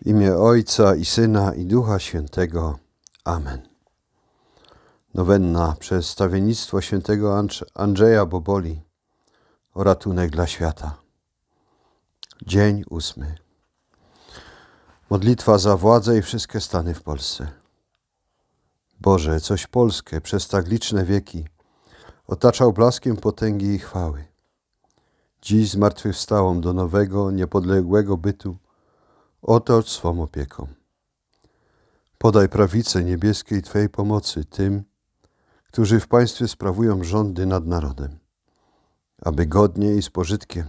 W imię Ojca i Syna i Ducha Świętego. Amen. Nowenna przez stawiennictwo świętego Andrze- Andrzeja Boboli o ratunek dla świata. Dzień ósmy. Modlitwa za władzę i wszystkie stany w Polsce. Boże, coś Polskę przez tak liczne wieki otaczał blaskiem potęgi i chwały. Dziś zmartwychwstałą do nowego, niepodległego bytu otocz swą opieką. Podaj prawicę niebieskiej Twojej pomocy tym, którzy w państwie sprawują rządy nad narodem, aby godnie i z pożytkiem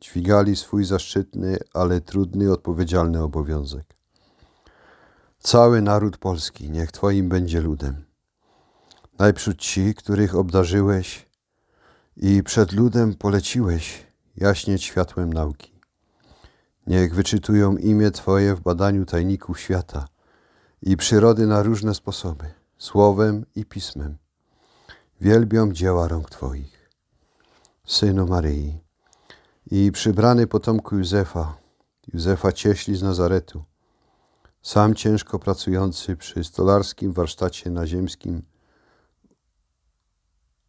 dźwigali swój zaszczytny, ale trudny odpowiedzialny obowiązek. Cały naród polski niech Twoim będzie ludem. Najprzód ci, których obdarzyłeś i przed ludem poleciłeś jaśnieć światłem nauki. Niech wyczytują imię Twoje w badaniu tajników świata i przyrody na różne sposoby, słowem i pismem. Wielbią dzieła rąk Twoich. Synu Maryi i przybrany potomku Józefa, Józefa Cieśli z Nazaretu, sam ciężko pracujący przy stolarskim warsztacie naziemskim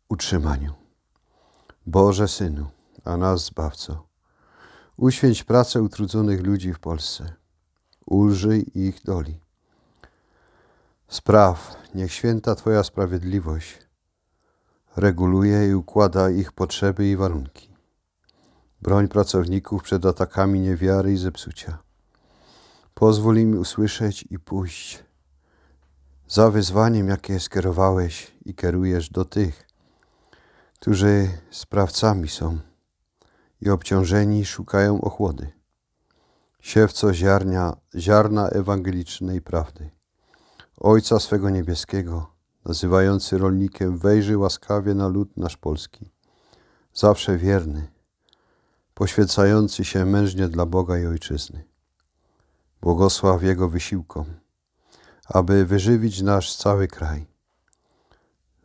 utrzymaniu. Boże Synu, a nas Zbawco, uświęć pracę utrudzonych ludzi w Polsce, ulżyj ich doli. Spraw, niech święta Twoja sprawiedliwość reguluje i układa ich potrzeby i warunki. Broń pracowników przed atakami niewiary i zepsucia. Pozwól im usłyszeć i pójść za wyzwaniem, jakie skierowałeś i kierujesz do tych, którzy sprawcami są i obciążeni szukają ochłody. Siewco ziarnia, ziarna ewangelicznej prawdy. Ojca swego niebieskiego, nazywający rolnikiem, wejrzy łaskawie na lud nasz polski. Zawsze wierny, poświęcający się mężnie dla Boga i Ojczyzny. Błogosław Jego wysiłkom, aby wyżywić nasz cały kraj.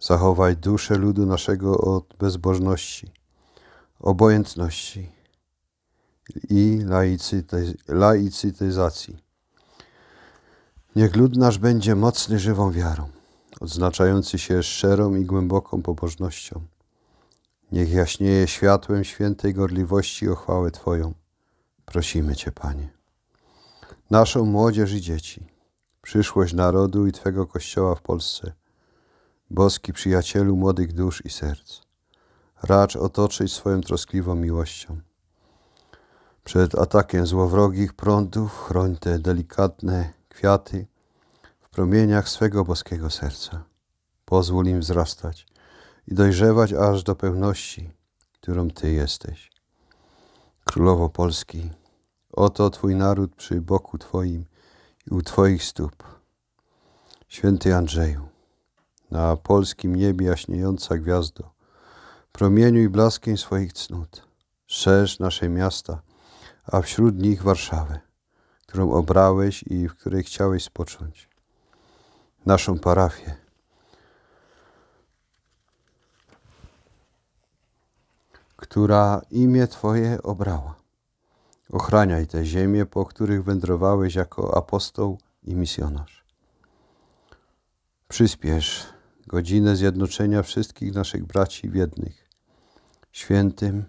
Zachowaj duszę ludu naszego od bezbożności, obojętności i laicyty- laicytyzacji. Niech lud nasz będzie mocny żywą wiarą, odznaczający się szczerą i głęboką pobożnością. Niech jaśnieje światłem świętej gorliwości o chwałę Twoją. Prosimy Cię, Panie. Naszą młodzież i dzieci, przyszłość narodu i Twego Kościoła w Polsce, boski przyjacielu młodych dusz i serc, racz otoczyć swoją troskliwą miłością. Przed atakiem złowrogich prądów chroń te delikatne kwiaty w promieniach swego boskiego serca. Pozwól im wzrastać i dojrzewać aż do pełności, którą Ty jesteś. Królowo Polski, oto Twój naród przy boku Twoim i u Twoich stóp. Święty Andrzeju, na polskim niebie jaśniejąca gwiazdo, promieniuj blaskiem swoich cnót, szerz nasze miasta, a wśród nich Warszawę, którą obrałeś i w której chciałeś spocząć. Naszą parafię, która imię Twoje obrała. Ochraniaj te ziemie, po których wędrowałeś jako apostoł i misjonarz. Przyspiesz godzinę zjednoczenia wszystkich naszych braci w jednych, świętym,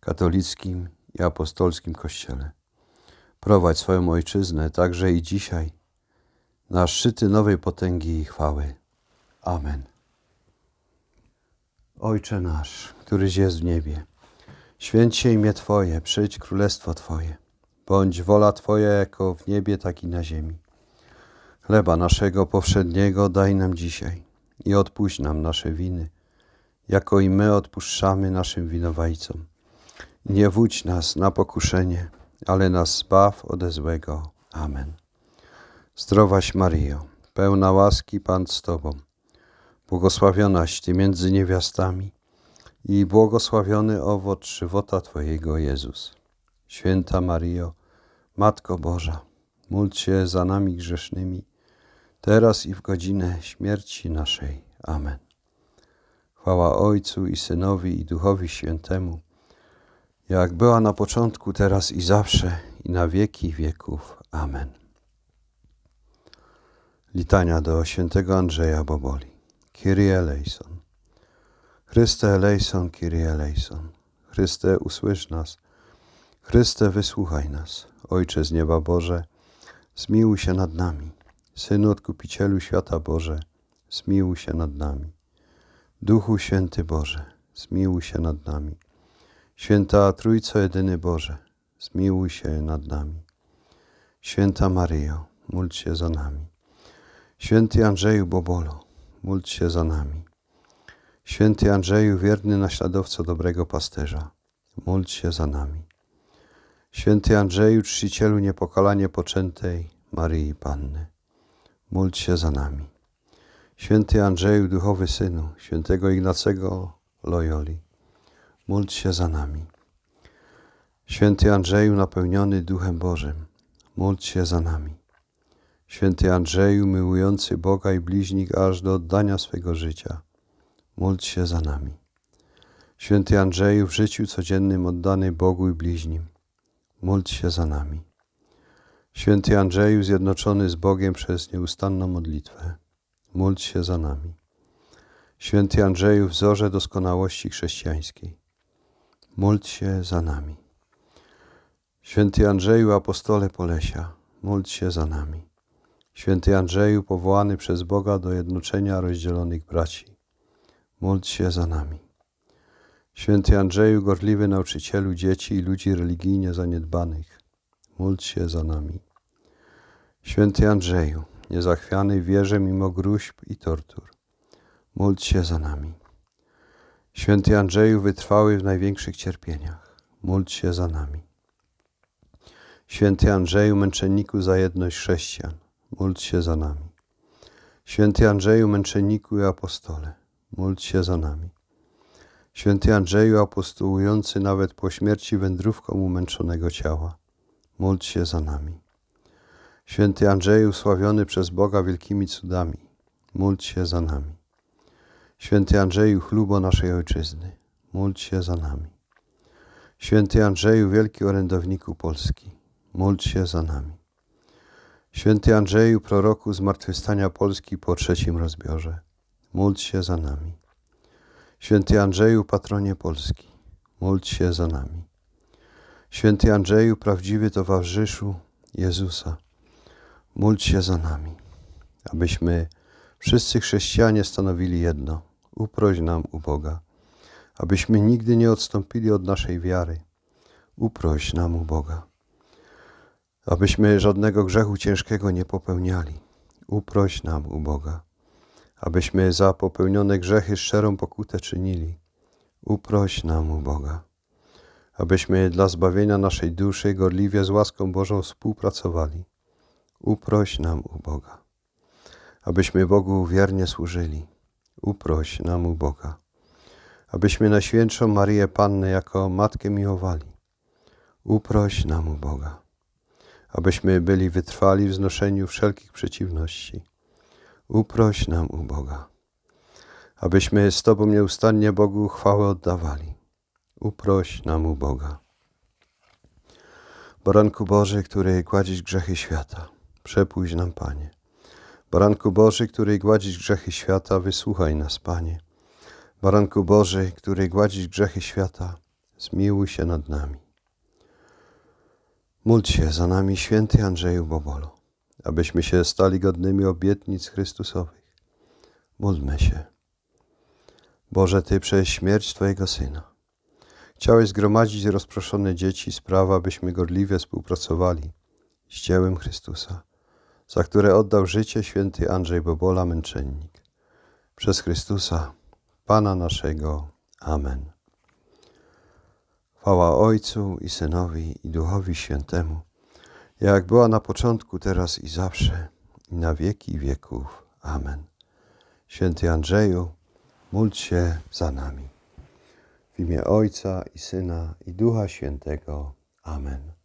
katolickim i apostolskim Kościele. Prowadź swoją ojczyznę także i dzisiaj na szczyty nowej potęgi i chwały. Amen. Ojcze nasz, któryś jest w niebie, święć się imię Twoje, przyjdź królestwo Twoje. Bądź wola Twoja jako w niebie, tak i na ziemi. Chleba naszego powszedniego daj nam dzisiaj i odpuść nam nasze winy, jako i my odpuszczamy naszym winowajcom. Nie wódź nas na pokuszenie, ale nas zbaw ode złego. Amen. Zdrowaś Maryjo, pełna łaski Pan z Tobą, błogosławionaś Ty między niewiastami i błogosławiony owoc żywota Twojego Jezus. Święta Maryjo, Matko Boża, módl się za nami grzesznymi, teraz i w godzinę śmierci naszej. Amen. Chwała Ojcu i Synowi i Duchowi Świętemu, jak była na początku, teraz i zawsze, i na wieki wieków. Amen. Litania do świętego Andrzeja Boboli. Kyrie eleison. Chryste eleison, Kyrie eleison. Chryste, usłysz nas. Chryste, wysłuchaj nas. Ojcze z nieba Boże, zmiłuj się nad nami. Synu Odkupicielu świata Boże, zmiłuj się nad nami. Duchu Święty Boże, zmiłuj się nad nami. Święta Trójco Jedyny Boże, zmiłuj się nad nami. Święta Maryjo, módl się za nami. Święty Andrzeju Bobolo, módl się za nami. Święty Andrzeju, wierny naśladowco dobrego pasterza, módl się za nami. Święty Andrzeju, czcicielu niepokalanie poczętej Maryi Panny, módl się za nami. Święty Andrzeju, duchowy synu świętego Ignacego Loyoli, módl się za nami. Święty Andrzeju, napełniony Duchem Bożym, módl się za nami. Święty Andrzeju, miłujący Boga i bliźnich aż do oddania swego życia, módl się za nami. Święty Andrzeju, w życiu codziennym oddany Bogu i bliźnim, módl się za nami. Święty Andrzeju, zjednoczony z Bogiem przez nieustanną modlitwę, módl się za nami. Święty Andrzeju, wzorze doskonałości chrześcijańskiej, módl się za nami. Święty Andrzeju, apostole Polesia, módl się za nami. Święty Andrzeju, powołany przez Boga do jednoczenia rozdzielonych braci, módl się za nami. Święty Andrzeju, gorliwy nauczycielu dzieci i ludzi religijnie zaniedbanych, módl się za nami. Święty Andrzeju, niezachwiany w wierze mimo gruźb i tortur, módl się za nami. Święty Andrzeju, wytrwały w największych cierpieniach, módl się za nami. Święty Andrzeju, męczenniku za jedność chrześcijan, módl się za nami. Święty Andrzeju, męczenniku i apostole, módl się za nami. Święty Andrzeju, apostołujący nawet po śmierci wędrówką umęczonego ciała, módl się za nami. Święty Andrzeju, sławiony przez Boga wielkimi cudami, módl się za nami. Święty Andrzeju, chlubo naszej Ojczyzny, módl się za nami. Święty Andrzeju, wielki orędowniku Polski, módl się za nami. Święty Andrzeju, proroku zmartwychwstania Polski po trzecim rozbiorze, módl się za nami. Święty Andrzeju, patronie Polski, módl się za nami. Święty Andrzeju, prawdziwy towarzyszu Jezusa, módl się za nami, abyśmy wszyscy chrześcijanie stanowili jedno. Uproś nam u Boga, abyśmy nigdy nie odstąpili od naszej wiary. Uproś nam u Boga, abyśmy żadnego grzechu ciężkiego nie popełniali. Uproś nam u Boga, abyśmy za popełnione grzechy szczerą pokutę czynili. Uproś nam u Boga, abyśmy dla zbawienia naszej duszy gorliwie z łaską Bożą współpracowali. Uproś nam u Boga, abyśmy Bogu wiernie służyli. Uproś nam u Boga, abyśmy Najświętszą Maryję Pannę jako Matkę miłowali. Uproś nam u Boga, abyśmy byli wytrwali w znoszeniu wszelkich przeciwności. Uproś nam u Boga, abyśmy z Tobą nieustannie Bogu chwałę oddawali. Uproś nam u Boga. Baranku Boży, który gładzisz grzechy świata, przepójrz nam, Panie. Baranku Boży, który gładzisz grzechy świata, wysłuchaj nas, Panie. Baranku Boży, który gładzisz grzechy świata, zmiłuj się nad nami. Módl się za nami, święty Andrzeju Bobolo, abyśmy się stali godnymi obietnic Chrystusowych. Módlmy się. Boże, Ty przez śmierć Twojego Syna chciałeś zgromadzić rozproszone dzieci sprawa, abyśmy godliwie współpracowali z dziełem Chrystusa za które oddał życie święty Andrzej Bobola, męczennik. Przez Chrystusa, Pana naszego. Amen. Chwała Ojcu i Synowi i Duchowi Świętemu, jak była na początku, teraz i zawsze, i na wieki wieków. Amen. Święty Andrzeju, módl się za nami. W imię Ojca i Syna i Ducha Świętego. Amen.